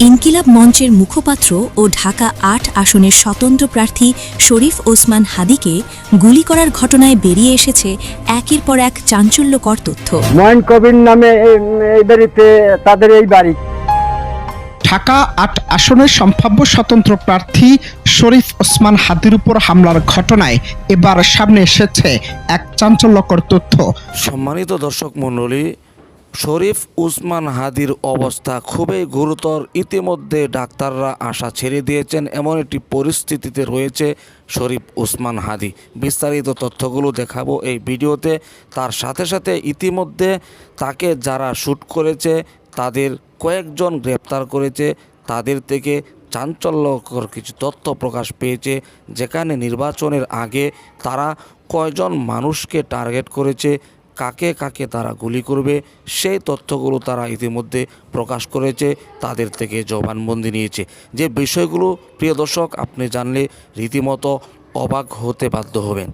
ইনকিলাব মঞ্চের মুখপাত্র ও ঢাকা আট আসনের স্বতন্ত্র প্রার্থী শরীফ ওসমান হাদিকে গুলি করার ঘটনায় বেরিয়ে এসেছে একের পর এক চাঞ্চল্যকর তথ্য। ময়ন কবির নামে এই বাড়িতে তাদের এই বাড়ি। ঢাকা আট আসনের সম্ভাব্য স্বতন্ত্র প্রার্থী শরীফ ওসমান হাদির উপর হামলার ঘটনায় এবার সামনে এসেছে এক চাঞ্চল্যকর তথ্য। সম্মানিত দর্শক মণ্ডলী শরীফ উসমান হাদির অবস্থা খুবই গুরুতর। ইতিমধ্যে ডাক্তাররা আশা ছেড়ে দিয়েছেন, এমন একটি পরিস্থিতিতে রয়েছে শরীফ উসমান হাদি। বিস্তারিত তথ্যগুলো দেখাবো এই ভিডিওতে। তার সাথে সাথে ইতিমধ্যে তাকে যারা শ্যুট করেছে, তাদের কয়েকজন গ্রেপ্তার করেছে, তাদের থেকে চাঞ্চল্যকর কিছু তথ্য প্রকাশ পেয়েছে। যেখানে নির্বাচনের আগে তারা কয়জন মানুষকে টার্গেট করেছে কাকে কাকে তারা গুলি করবে, সেই তথ্যগুলো তারা ইতিমধ্যে প্রকাশ করেছে, তাদের থেকে জবানবন্দি নিয়েছে। যে বিষয়গুলো, প্রিয় দর্শক, আপনি জানলে রীতিমতো অবাক হতে বাধ্য হবেন।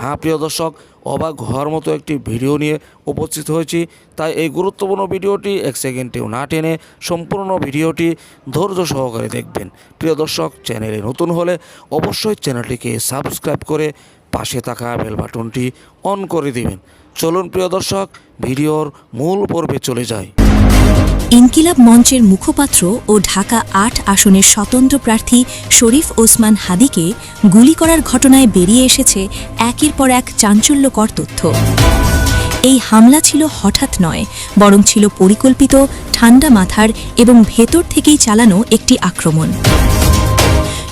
হ্যাঁ প্রিয় দর্শক, অবাক হওয়ার মতো একটি ভিডিও নিয়ে উপস্থিত হয়েছি, তাই এই গুরুত্বপূর্ণ ভিডিওটি এক সেকেন্ডেও না টেনে সম্পূর্ণ ভিডিওটি ধৈর্য সহকারে দেখবেন। প্রিয় দর্শক, চ্যানেলে নতুন হলে অবশ্যই চ্যানেলটিকে সাবস্ক্রাইব করে পাশে থাকা বেল বাটনটি অন করে দিবেন। চলুন প্রিয় দর্শক, ভিডিওর মূল পর্বে চলে যায় ইনকিলাব মঞ্চের মুখপাত্র ও ঢাকা আট আসনের স্বতন্ত্র প্রার্থী শরীফ ওসমান হাদিকে গুলি করার ঘটনায় বেরিয়ে এসেছে একের পর এক চাঞ্চল্যকর তথ্য। এই হামলা ছিল হঠাৎ নয়, বরং ছিল পরিকল্পিত, ঠান্ডা মাথার এবং ভেতর থেকেই চালানো একটি আক্রমণ।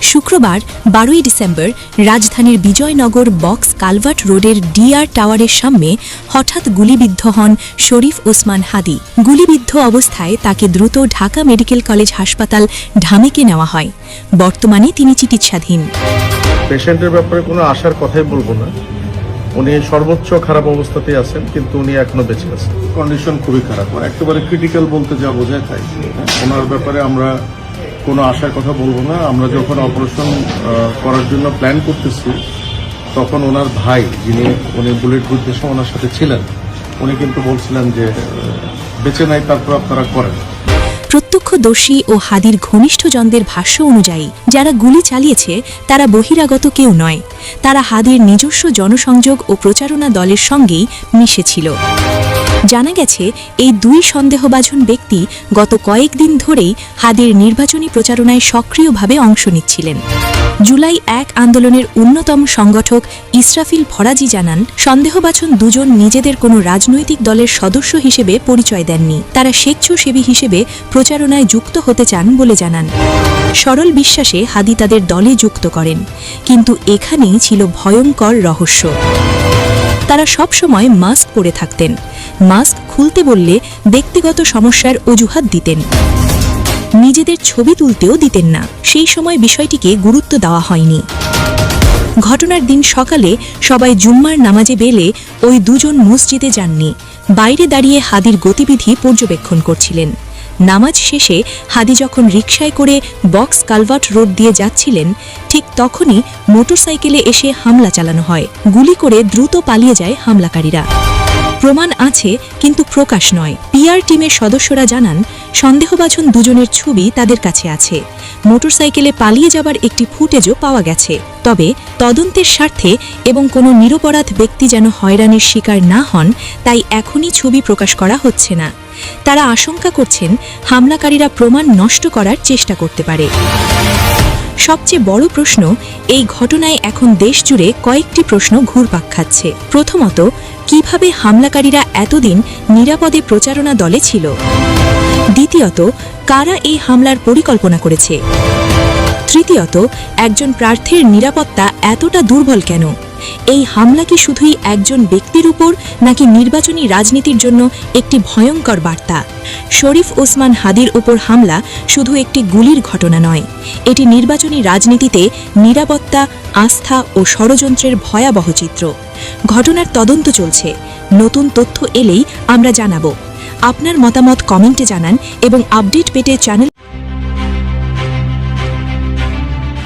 শুক্রবার বারোই ডিসেম্বর রাজধানীর বিজয়নগর বক্স কালভার্ট রোডের ডিআর টাওয়ারের সামনে হঠাৎ গুলিবিদ্ধ হন শরীফ ওসমান হাদি। গুলিবিদ্ধ অবস্থায় তাকে দ্রুত ঢাকা মেডিকেল কলেজ হাসপাতাল ঢামেকে নেওয়া হয়। বর্তমানে তিনি চিকিৎসাধীন। পেশেন্টের ব্যাপারে কোনো আশার কথাই বলব না। উনি সর্বোচ্চ খারাপ অবস্থাতেই আছেন কিন্তু উনি এখনও বেঁচে আছেন। কন্ডিশন খুবই খারাপ। একেবারে ক্রিটিক্যাল বলতে যা বোঝায় তাই। ওনার ব্যাপারে আমরা কোনো আশার কথা বলব না। আমরা যখন অপারেশন করার জন্য প্ল্যান করতেছি, তখন ওনার ভাই, যিনি উনি বুলেট সময় ওনার সাথে ছিলেন, উনি কিন্তু বলছিলেন যে বেঁচে নাই তারপর আপনারা করেন। প্রত্যক্ষদর্শী ও হাদির ঘনিষ্ঠজনদের ভাষ্য অনুযায়ী, যারা গুলি চালিয়েছে, তারা বহিরাগত কেউ নয়। তারা হাদির নিজস্ব জনসংযোগ ও প্রচারণা দলের সঙ্গেই মিশেছিল। জানা গেছে, এই দুই সন্দেহভাজন ব্যক্তি গত কয়েকদিন ধরেই হাদির নির্বাচনী প্রচারণায় সক্রিয়ভাবে অংশ নিচ্ছিলেন। জুলাই এক আন্দোলনের অন্যতম সংগঠক ইসরাফিল ফরাজি জানান সন্দেহবাচন দুজন নিজেদের কোনো রাজনৈতিক দলের সদস্য হিসেবে পরিচয় দেননি। তারা স্বেচ্ছাসেবী হিসেবে প্রচারণায় যুক্ত হতে চান বলে জানান। সরল বিশ্বাসে হাদি তাদের দলে যুক্ত করেন, কিন্তু এখানেই ছিল ভয়ঙ্কর রহস্য। তারা সব সময় মাস্ক পরে থাকতেন। মাস্ক খুলতে বললে ব্যক্তিগত সমস্যার অজুহাত দিতেন। নিজেদের ছবি তুলতেও দিতেন না। সেই সময় বিষয়টিকে গুরুত্ব দেওয়া হয়নি। ঘটনার দিন সকালে সবাই জুম্মার নামাজে বেলে ওই দুজন মসজিদে যাননি। বাইরে দাঁড়িয়ে হাদির গতিবিধি পর্যবেক্ষণ করছিলেন। নামাজ শেষে হাদি যখন রিকশায় করে বক্স কালভার্ট রোড দিয়ে যাচ্ছিলেন, ঠিক তখনই মোটরসাইকেলে এসে হামলা চালানো হয়। গুলি করে দ্রুত পালিয়ে যায় হামলাকারীরা। প্রমাণ আছে, কিন্তু প্রকাশ নয়। পিআর টিমের সদস্যরা জানান, সন্দেহভাজন দুজনের ছবি তাদের কাছে আছে। মোটরসাইকেলে পালিয়ে যাবার একটি ফুটেজও পাওয়া গেছে। তবে তদন্তের স্বার্থে এবং কোনো নিরপরাধ ব্যক্তি যেন হয়রানির শিকার না হন, তাই এখনই ছবি প্রকাশ করা হচ্ছে না। তারা আশঙ্কা করছেন, হামলাকারীরা প্রমাণ নষ্ট করার চেষ্টা করতে পারে। সবচেয়ে বড় প্রশ্ন, এই ঘটনায় এখন দেশ জুড়ে কয়েকটি প্রশ্ন ঘুরপাক খাচ্ছে। প্রথমত, কীভাবে হামলাকারীরা এতদিন নিরাপদে প্রচারণা দলে ছিল? দ্বিতীয়ত, কারা এই হামলার পরিকল্পনা করেছে? তৃতীয়ত, একজন প্রার্থীর নিরাপত্তা এতটা দুর্বল কেন? এই হামলা কি শুধুই একজন ব্যক্তির উপর নাকি নির্বাচনী রাজনীতির জন্য একটি ভয়ঙ্কর বার্তা? শরীফ ওসমান হাদির উপর হামলা শুধু একটি গুলির ঘটনা নয়, এটি নির্বাচনী রাজনীতিতে নিরাপত্তা, আস্থা ও ষড়যন্ত্রের ভয়াবহ চিত্র। ঘটনার তদন্ত চলছে। নতুন তথ্য এলেই আমরা জানাব। আপনার মতামত কমেন্টে জানান এবং আপডেট পেতে চ্যানেল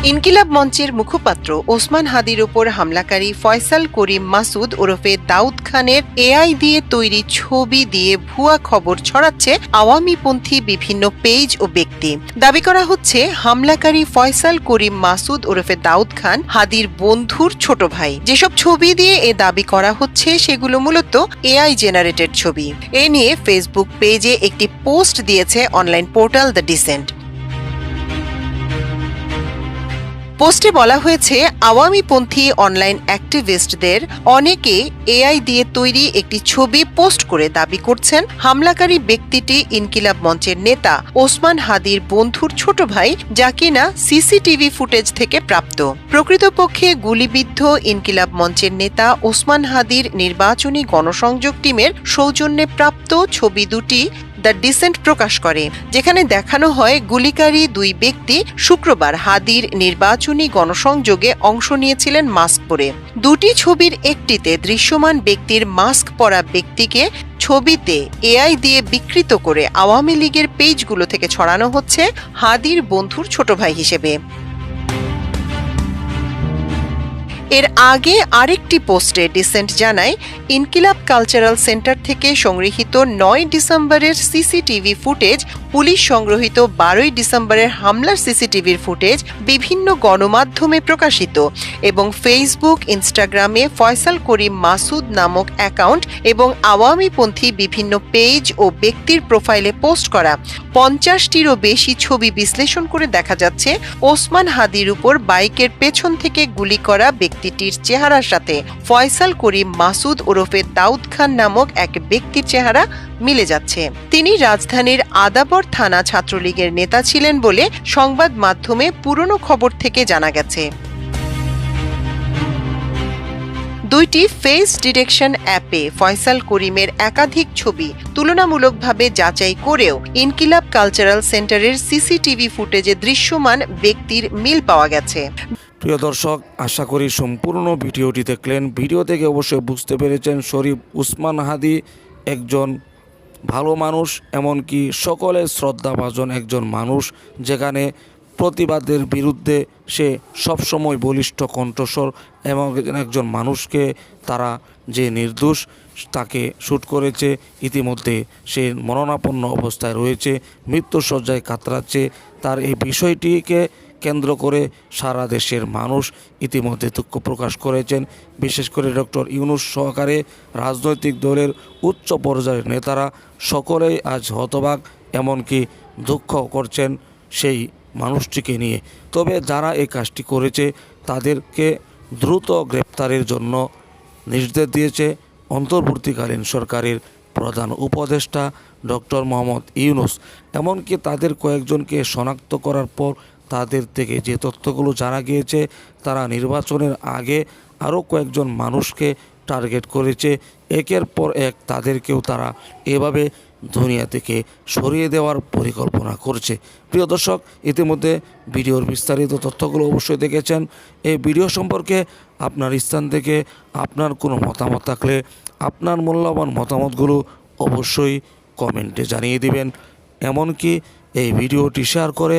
ইনকিলাব মঞ্চের মুখপাত্র ওসমান হাদির ওপর হামলাকারী ফয়সাল করিম মাসুদ ওরফে দাউদ খানের এআই দিয়ে তৈরি ছবি দিয়ে ভুয়া খবর ছড়াচ্ছে আওয়ামীপন্থী বিভিন্ন পেজ ও ব্যক্তি। দাবি করা হচ্ছে, হামলাকারী ফয়সাল করিম মাসুদ ওরফে দাউদ খান হাদির বন্ধুর ছোট ভাই। যেসব ছবি দিয়ে এ দাবি করা হচ্ছে, সেগুলো মূলত এআই জেনারেটেড ছবি। এ নিয়ে ফেসবুক পেজে একটি পোস্ট দিয়েছে অনলাইন পোর্টাল দ্য ডিসেন্ট। পোস্টে বলা হয়েছে, আওয়ামীপন্থী অনলাইন অ্যাক্টিভিস্টদের অনেকে এআই দিয়ে তৈরি একটি ছবি পোস্ট করে দাবি করছেন, হামলাকারী ব্যক্তিটি ইনকিলাব মঞ্চের নেতা ওসমান হাদির বন্ধুর ছোট ভাই, যা কিনা সিসিটিভি ফুটেজ থেকে প্রাপ্ত। প্রকৃতপক্ষে গুলিবিদ্ধ ইনকিলাব মঞ্চের নেতা ওসমান হাদির নির্বাচনী গণসংযোগ টিমের সৌজন্যে প্রাপ্ত ছবি দুটি দ্য ডিসেন্ট প্রকাশ করে, যেখানে দেখানো হয় গুলিকারী দুই ব্যক্তি শুক্রবার হাদির নির্বাচনী গণসংযোগে অংশ নিয়েছিলেন মাস্ক পরে। দুটি ছবির একটিতে দৃশ্যমান ব্যক্তির মাস্ক পরা ব্যক্তিকে ছবিতে এআই দিয়ে বিকৃত করে আওয়ামী লীগের পেজগুলো থেকে ছড়ানো হচ্ছে হাদির বন্ধুর ছোট ভাই হিসেবে। এর আগে আরেকটি পোস্টে ডিসেন্ট জানায়, ইনকিলাব কালচারাল সেন্টার থেকে সংগৃহীত নয় ডিসেম্বরের সিসিটিভি ফুটেজ, পুলিশ সংগ্রহীত বারোই ডিসেম্বরের হামলার সিসিটিভির ফুটেজ বিভিন্ন গণমাধ্যমে প্রকাশিত এবং ফেসবুক, ইনস্টাগ্রামে ফয়সাল করিম মাসুদ নামক অ্যাকাউন্ট এবং আওয়ামীপন্থী বিভিন্ন পেজ ও ব্যক্তির প্রোফাইলে পোস্ট করা। পঞ্চাশটিরও বেশি ছবি বিশ্লেষণ করে দেখা যাচ্ছে, ওসমান হাদির উপর বাইকের পেছন থেকে গুলি করা ব্যক্তিটির চেহারার সাথে ফয়সাল করিম মাসুদ ওরফে দাউদ খান নামক এক ব্যক্তির চেহারা মিলে যাচ্ছে। তিনি রাজধানীর আদাবর থানা ছাত্রলীগের নেতা ছিলেন বলে সংবাদ মাধ্যমে পুরনো খবর থেকে জানা গেছে। দুইটি ফেস ডিটেকশন অ্যাপে ফয়সাল করিমের একাধিক ছবি তুলনামূলকভাবে যাচাই করেও ইনকিলাব কালচারাল সেন্টারের সিসিটিভি ফুটেজে দৃশ্যমান ব্যক্তির মিল পাওয়া গেছে। প্রিয় দর্শক, আশা করি সম্পূর্ণ ভিডিওটি দেখলেন। ভিডিও থেকে অবশ্যই বুঝতে পেরেছেন শরীফ উসমান হাদি একজন ভালো মানুষ, এমনকি সকলের শ্রদ্ধাভাজন একজন মানুষ, যেখানে প্রতিবাদের বিরুদ্ধে সে সবসময় বলিষ্ঠ কণ্ঠস্বর এবং একজন মানুষকে তারা যে নির্দোষ তাকে শ্যুট করেছে, ইতিমধ্যে সে মরণাপন্ন অবস্থায় রয়েছে মৃত্যুসজ্জায় কাতরাচ্ছে। তার এই বিষয়টিকে কেন্দ্র করে সারা দেশের মানুষ ইতিমধ্যে দুঃখ প্রকাশ করেছেন। বিশেষ করে ডক্টর ইউনুস সহকারে রাজনৈতিক দলের উচ্চ পর্যায়ের নেতারা সকলেই আজ হতবাক, এমনকি দুঃখ করছেন সেই মানুষটিকে নিয়ে। তবে যারা এই কাজটি করেছে, তাদেরকে দ্রুত গ্রেপ্তারের জন্য নির্দেশ দিয়েছে অন্তর্বর্তীকালীন সরকারের প্রধান উপদেষ্টা ডক্টর মোহাম্মদ ইউনুস। এমনকি তাদের কয়েকজনকে শনাক্ত করার পর তাদের থেকে যে তথ্যগুলো জানা গিয়েছে, তারা নির্বাচনের আগে আরও কয়েকজন মানুষকে টার্গেট করেছে। একের পর এক তাদেরকেও তারা এভাবে দুনিয়া থেকে সরিয়ে দেওয়ার পরিকল্পনা করছে। প্রিয় দর্শক, ইতিমধ্যে ভিডিওর বিস্তারিত তথ্যগুলো অবশ্যই দেখেছেন। এই ভিডিও সম্পর্কে আপনার স্থান থেকে আপনার কোনো মতামত থাকলে আপনার মূল্যবান মতামতগুলো অবশ্যই কমেন্টে জানিয়ে দিবেন। এমনকি এই ভিডিওটি শেয়ার করে